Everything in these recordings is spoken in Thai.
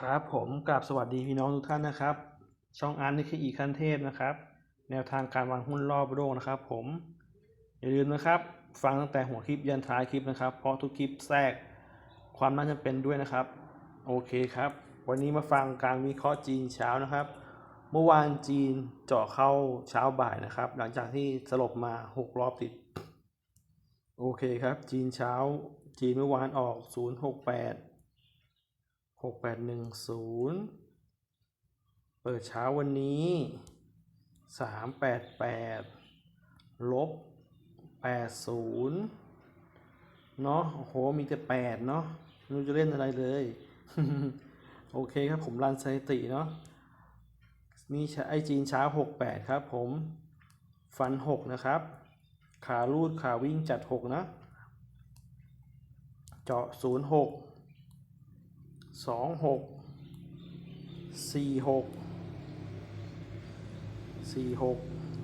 ครับผมกราบสวัสดีพี่น้องทุกท่านนะครับ ช่องอาร์ตนี่คืออีกขั้นเทพนะครับ แนวทางการวางหุ้นรอบโลกนะครับ ผมอย่าลืมนะครับ ฟังตั้งแต่หัวคลิปยันท้ายคลิปนะครับ เพราะทุกคลิปแทรกความน่าจะเป็นด้วยนะครับ โอเคครับ วันนี้มาฟังการวิเคราะห์จีนเช้านะครับ เมื่อวานจีนเจาะเข้าเช้าบ่ายนะครับ หลังจากที่สลบมา 6 รอบติด โอเคครับ จีนเช้า จีนเมื่อวานออก 068 หกแปดหนึ่งศูนย์เปิดเช้าวันนี้สามแปดแปดลบแปดศูนย์เนาะโอ้โห มีแต่แปดเนาะไม่รู้จะเล่นอะไรเลย โอเคครับผมรันสถิติเนาะนี่ไอจีนเช้าหกแปดครับผม ฟันหกนะครับ ขาลูดขาวิ่งจัดหกนะ เจาะศูนย์หก สองหกสี่หกสี่หก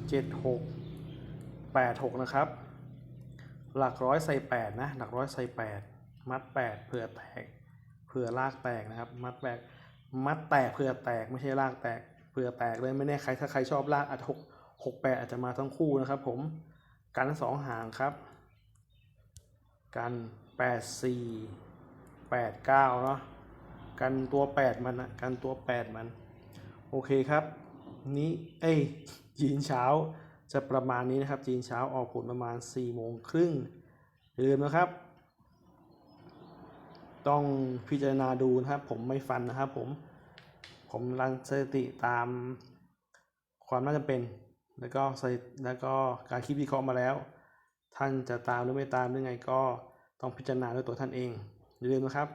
เจ็ดหกแปดหกนะครับ หลักร้อยใส่แปดนะ หลักร้อยใส่แปดมัดแปดเผื่อแตกเผื่อลากแตกนะครับ มัดแตกมัดแตกเผื่อแตกไม่ใช่ลากแตกเผื่อแตกเลยไม่แน่ใครถ้าใครชอบลากอาจจะหกหกแปดอาจจะมาทั้งคู่นะครับ ผมกันสองหางครับ กันแปดสี่แปดเก้าเนาะ กันตัวแปดมันนะกันตัวแปดมัน โอเคครับ นี้เอ้ยจีนเช้าจะประมาณนี้นะครับ จีนเช้าออกผลประมาณ4ี่โมงครึ่งอย่าลืมนะครับ ต้องพิจารณาดูนะครับ ผมไม่ฟันนะครับผมผมรันสถิติตามความน่าจะเป็น แล้วก็สถิติแล้วก็การคิดวิเคราะห์มาแล้ว ท่านจะตามหรือไม่ตามหรือไงก็ต้องพิจารณาด้วยตัวท่านเองอย่าลืมนะครับ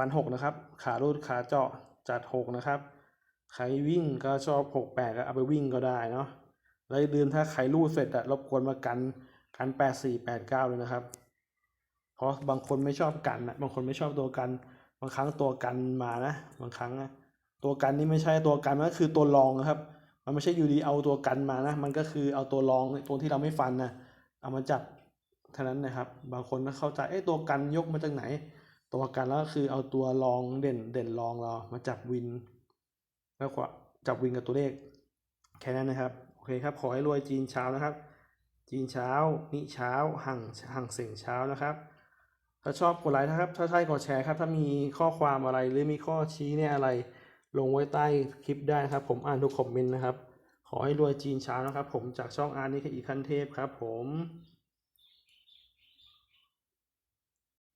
ฟันหกนะครับ ขารูดขาเจาะจัดหกนะครับ ใครวิ่งก็ชอบหกแปดก็เอาไปวิ่งก็ได้เนาะแล้วลืมถ้าใครรูดเสร็จอะรบกวนมากันกันแปดสี่แปดเก้าเลยนะครับ เพราะบางคนไม่ชอบกันนะบางคนไม่ชอบตัวกัน บางครั้งตัวกันมานะ บางครั้งนะตัวกันนี่ไม่ใช่ตัวกันมันก็คือตัวรองนะครับ มันไม่ใช่อยู่ดีเอาตัวกันมานะ มันก็คือเอาตัวรองตัวที่เราไม่ฟันนะเอามาจับเท่านั้นนะครับ บางคนก็เข้าใจเอ้ตัวกันยกมาจากไหน ตัวกันแล้วก็คือเอาตัวรองเด่นเด่นรองเรามาจับวิน แล้วก็จับวินกับตัวเลข แค่นั้นนะครับ โอเคครับ ขอให้รวยจีนเช้านะครับ จีนเช้า นิเช้าห่างห่างเสียงเช้านะครับ ถ้าชอบกดไลค์นะครับ ถ้าใช่กดแชร์ครับ ถ้ามีข้อความอะไรหรือมีข้อชี้แนะอะไร ลงไว้ใต้คลิปได้นะครับ ผมอ่านทุกคอมเมนต์นะครับ ขอให้รวยจีนเช้านะครับ ผมจากช่องอาร์นี่คืออีกขั้นเทพครับ ผม